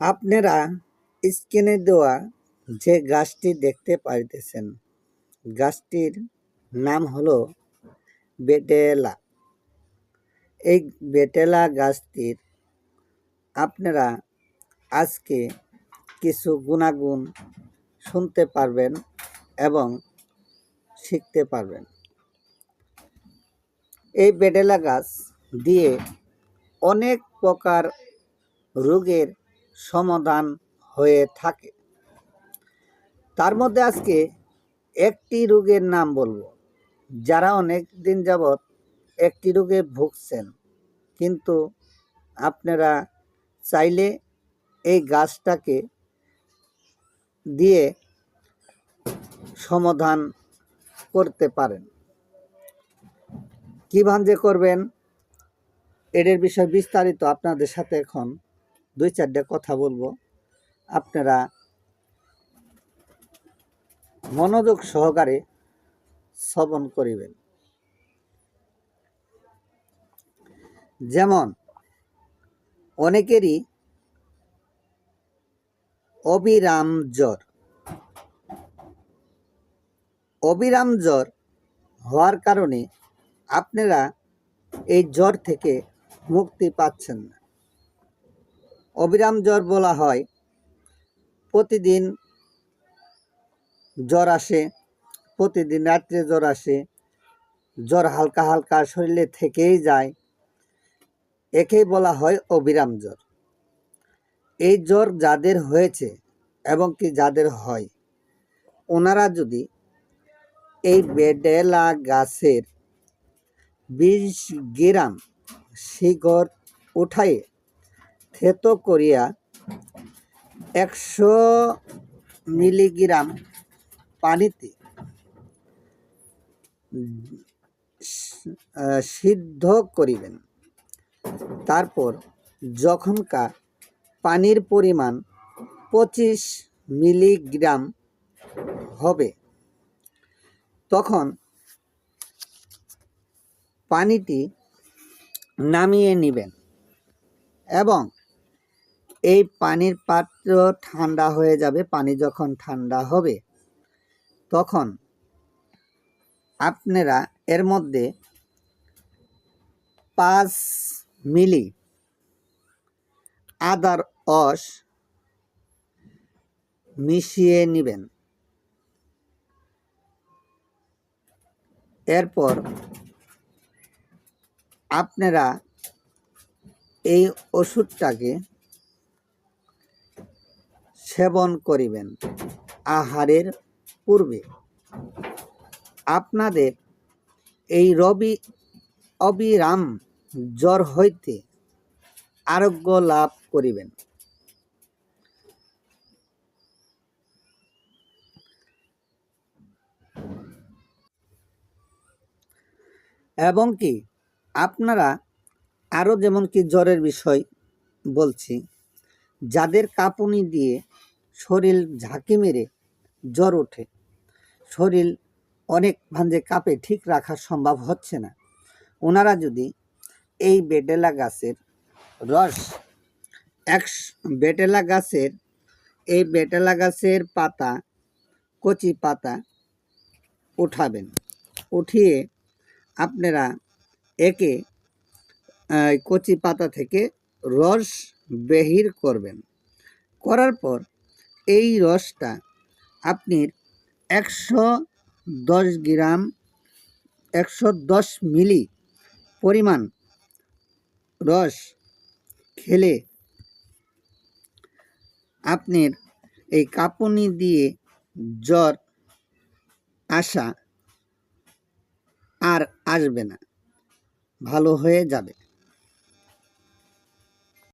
আপনারা স্ক্রিনে দেওয়া যে গাছটি দেখতে পাইতেছেন, গাছটির নাম হলো বেটেলা। এই বেটেলা গাছটির আপনারা আজকে কিছু গুণাগুণ শুনতে পারবেন এবং শিখতে পারবেন। এই বেটেলা গাছ দিয়ে অনেক প্রকার রোগের সমাধান হয়ে থাকে। তার মধ্যে আজকে একটি রোগের নাম বলব, যারা অনেক দিন যাবৎ একটি রোগে ভুগছেন। কিন্তু আপনারা চাইলে এই গাছটাকে দিয়ে সমাধান করতে পারেন। কীভাবে যে করবেন, এদের বিষয়ে বিস্তারিত আপনাদের সাথে এখন দুই চারটে কথা বলব। আপনারা মনোযোগ সহকারে শ্রবণ করিবেন। যেমন, অনেকেরই অবিরাম জ্বর। অবিরাম জ্বর হওয়ার কারণে আপনারা এই জ্বর থেকে মুক্তি পাচ্ছেন না। অবিরাম জ্বর বলা হয়। প্রতিদিন জ্বর আসে, প্রতিদিন রাত্রে জ্বর আসে। জ্বর হালকা হালকা শরীরে থেকেই যায়। একেই বলা হয় অবিরাম জ্বর। এই জ্বর যাদের হয়েছে এবং কি যাদের হয়, ওনারা যদি এই বেডেলা গাছের বিশ গ্রাম শিকড় উঠাইয়ে থেতো করিয়া একশো মিলিগ্রাম পানিতে সিদ্ধ করিবেন। তারপর যখনকার পানির পরিমাণ পঁচিশ মিলিগ্রাম হবে, তখন পানিটি নামিয়ে নেবেন এবং এই পানির পাত্র ঠান্ডা হয়ে যাবে, পানি যখন ঠান্ডা হবে, তখন আপনারা এর মধ্যে পাঁচ মিলি আদার অস মিশিয়ে নেবেন। এরপর আপনারা এই ওষুধটাকে সেবন করিবেন আহারের পূর্বে। আপনাদের এই রবি অবিরাম জ্বর হইতে আরোগ্য লাভ করিবেন। এবং কি আপনারা আরও যেমন কি জ্বরের বিষয় বলছি, যাদের কাঁপুনি দিয়ে শরীর ঝাঁকি মেরে জ্বর ওঠে। শরীর অনেক ভাঞ্জে কাঁপে, ঠিক রাখা সম্ভব হচ্ছে না। ওনারা যদি এই বেটেলা গাছের রস, এক বেটেলা গাছের, এই বেটেলা গাছের পাতা, কচি পাতা উঠাবেন। উঠিয়ে আপনারা একে কচি পাতা থেকে রস বেহির করবেন। করার পর এই রসটা আপনি একশো দশ গ্রাম, একশো দশ মিলি পরিমাণ রস খেলে আপনার এই কাঁপুনি দিয়ে জ্বর আসা আর আসবে না, ভালো হয়ে যাবে।